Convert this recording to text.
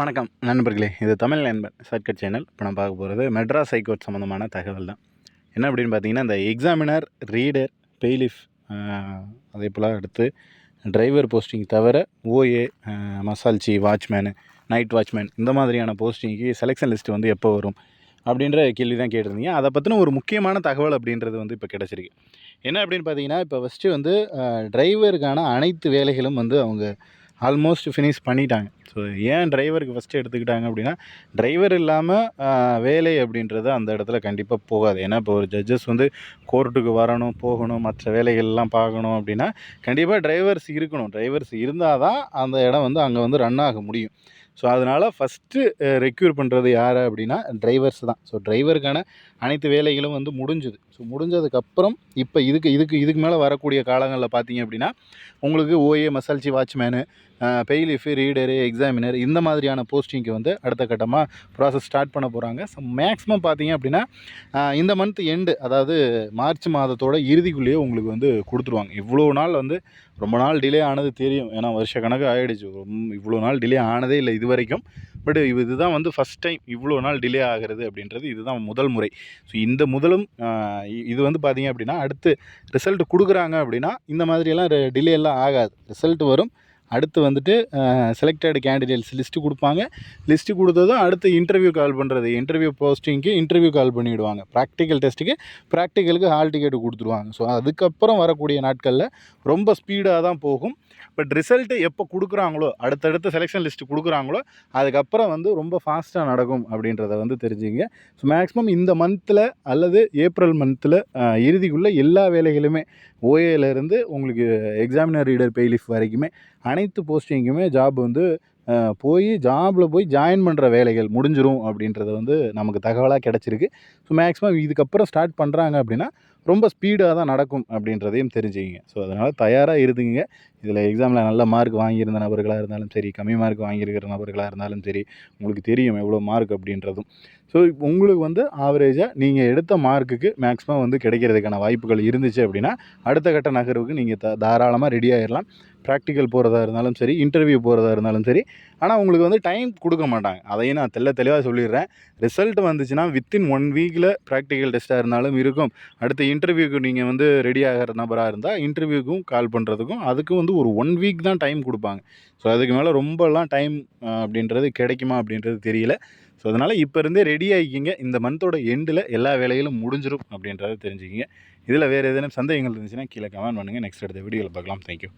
வணக்கம் நண்பர்களே. இது தமிழ் நண்பன் சர்க்கட் சேனல். இப்போ நான் பார்க்க போகிறது மெட்ராஸ் ஹைகோர்ட் சம்மந்தமான தகவல் தான். என்ன அப்படின்னு பார்த்தீங்கன்னா இந்த எக்ஸாமினர் ரீடர் பெய்லிஃப் அதே போல் அடுத்து டிரைவர் போஸ்டிங் தவிர OA masalchi watchman night watchman இந்த மாதிரியான போஸ்டிங்க்கு செலெக்ஷன் லிஸ்ட் வந்து எப்போ வரும் அப்படின்ற கேள்வி தான் கேட்டிருந்தீங்க. அதை பற்றின ஒரு முக்கியமான தகவல் அப்படின்றது வந்து இப்போ கிடச்சிருக்கு. என்ன அப்படின்னு பார்த்தீங்கன்னா இப்போ ஃபஸ்ட்டு வந்து டிரைவருக்கான அனைத்து வேலைகளும் வந்து அவங்க ஆல்மோஸ்ட் ஃபினிஷ் பண்ணிட்டாங்க. ஸோ ஏன் டிரைவருக்கு ஃபஸ்ட்டு எடுத்துக்கிட்டாங்க அப்படின்னா டிரைவர் இல்லாமல் வேலை அப்படின்றது அந்த இடத்துல கண்டிப்பாக போகாது. ஏன்னா இப்போ ஒரு ஜட்ஜஸ் வந்து கோர்ட்டுக்கு வரணும் போகணும் மற்ற வேலைகள்லாம் பார்க்கணும் அப்படின்னா கண்டிப்பாக டிரைவர்ஸ் இருக்கணும். டிரைவர்ஸ் இருந்தால் தான் அந்த இடம் வந்து அங்கே வந்து ரன் ஆக முடியும். ஸோ அதனால் ஃபஸ்ட்டு ரெக்யூர் பண்ணுறது யார் அப்படின்னா டிரைவர்ஸ் தான். ஸோ டிரைவருக்கான அனைத்து வேலைகளும் வந்து முடிஞ்சுது. ஸோ முடிஞ்சதுக்கப்புறம் இப்போ இதுக்கு இதுக்கு இதுக்கு மேலே வரக்கூடிய காலங்களில் பார்த்தீங்க அப்படின்னா உங்களுக்கு OA மசால்ச்சி watchman bailiff reader examiner இந்த மாதிரியான போஸ்டிங்க்கு வந்து அடுத்த கட்டமாக ப்ராசஸ் ஸ்டார்ட் பண்ண போகிறாங்க ஸோ மேக்ஸிமம் பார்த்தீங்க அப்படின்னா இந்த மந்த் எண்டு அதாவது மார்ச் மாதத்தோட இறுதிக்குள்ளேயே உங்களுக்கு வந்து கொடுத்துருவாங்க. இவ்வளோ நாள் வந்து ரொம்ப நாள் டிலே ஆனது தெரியும். ஏன்னா வருஷ கணக்கு ஆகிடுச்சு இவ்வளோ நாள் டிலே ஆனதே இல்லை இது வரைக்கும் பட் இதுதான் வந்து ஃபஸ்ட் டைம் இவ்வளோ நாள் டிலே ஆகிறது அப்படின்றது இதுதான் முதல் முறை. ஸோ இந்த முதலும் இது வந்து பார்த்திங்க அப்படின்னா அடுத்து ரிசல்ட் கொடுக்குறாங்க அப்படின்னா இந்த மாதிரியெல்லாம் டிலே எல்லாம் ஆகாது. ரிசல்ட் வரும். அடுத்து வந்துட்டு செலக்டட் கேண்டிடேட்ஸ் லிஸ்ட்டு கொடுப்பாங்க. லிஸ்ட்டு கொடுத்ததும் அடுத்து இன்டர்வியூ கால் பண்ணுறது இன்டர்வியூ போஸ்டிங்க்கு இன்டர்வியூ கால் பண்ணிவிடுவாங்க ப்ராக்டிக்கல் டெஸ்ட்டுக்கு ப்ராக்டிக்கலுக்கு ஹால் டிக்கெட் கொடுத்துருவாங்க. ஸோ அதுக்கப்புறம் வரக்கூடிய நாட்களில் ரொம்ப ஸ்பீடாக தான் போகும். பட் ரிசல்ட்டு எப்போ கொடுக்குறாங்களோ அடுத்தடுத்த செலெக்ஷன் லிஸ்ட்டு கொடுக்குறாங்களோ அதுக்கப்புறம் வந்து ரொம்ப ஃபாஸ்ட்டாக நடக்கும் அப்படின்றத வந்து தெரிஞ்சுங்க. ஸோ மேக்ஸிமம் இந்த மந்தில் அல்லது ஏப்ரல் மந்தில் இறுதிக்குள்ளே எல்லா வேலைகளுமே ஓஏலேருந்து உங்களுக்கு எக்ஸாமினர் ரீடர் பெய்லிஃப் வரைக்குமே அனைத்து போஸ்டிங்குமே ஜாப் வந்து போய் ஜாபில் போய் ஜாயின் பண்ணுற வேலைகள் முடிஞ்சிரும் அப்படின்றது வந்து நமக்கு தகவலாக கிடச்சிருக்கு. ஸோ மேக்ஸிமம் இதுக்கப்புறம் ஸ்டார்ட் பண்ணுறாங்க அப்படின்னா ரொம்ப ஸ்பீடாக தான் நடக்கும் அப்படின்றதையும் தெரிஞ்சுக்கிங்க. ஸோ அதனால் தயாராக இருந்துங்க இதில் எக்ஸாமில் நல்ல மார்க் வாங்கியிருந்த நபர்களாக இருந்தாலும் சரி கம்மி மார்க் வாங்கியிருக்கிற நபர்களாக இருந்தாலும் சரி உங்களுக்கு தெரியும் எவ்வளோ மார்க் அப்படின்றதும். ஸோ உங்களுக்கு வந்து ஆவரேஜாக நீங்கள் எடுத்த மார்க்குக்கு மேக்ஸிமம் வந்து கிடைக்கிறதுக்கான வாய்ப்புகள் இருந்துச்சு அப்படின்னா அடுத்த கட்ட நகர்வுக்கு நீங்கள் த தாராளமாக ரெடி ஆகிடலாம் ப்ராக்டிக்கல் போகிறதா இருந்தாலும் சரி இன்டர்வியூ போகிறதா இருந்தாலும் சரி. ஆனால் உங்களுக்கு வந்து டைம் கொடுக்க மாட்டாங்க. அதையும் நான் தெல்ல தெளிவாக சொல்லிடுறேன். ரிசல்ட் வந்துச்சுன்னா வித்தின் ஒன் வீக்கில் ப்ராக்டிக்கல் டெஸ்ட்டாக இருந்தாலும் இருக்கும். அடுத்த இன்டர்வியூக்கு நீங்கள் வந்து ரெடி ஆகிற நபராக இருந்தால் இன்டர்வியூக்கும் கால் பண்ணுறதுக்கும் அதுக்கும் வந்து ஒரு ஒன் வீக் தான் டைம் கொடுப்பாங்க. ஸோ அதுக்கு மேலே ரொம்பலாம் டைம் அப்படின்றது கிடைக்குமா அப்படின்றது தெரியல. ஸோ அதனால் இப்போ இருந்தே ரெடி ஆகிக்கிங்க. இந்த மந்தோட எண்டில் எல்லா வேலைகளும் முடிஞ்சிடும் அப்படின்றத தெரிஞ்சுக்கிங்க. இதில் வேறு எதுவும் சந்தேகங்கள் இருந்துச்சுன்னா கீழே கமெண்ட் பண்ணுங்கள் நெக்ஸ்ட் எடுத்த வீடியோவில் பார்க்கலாம். தேங்க்யூ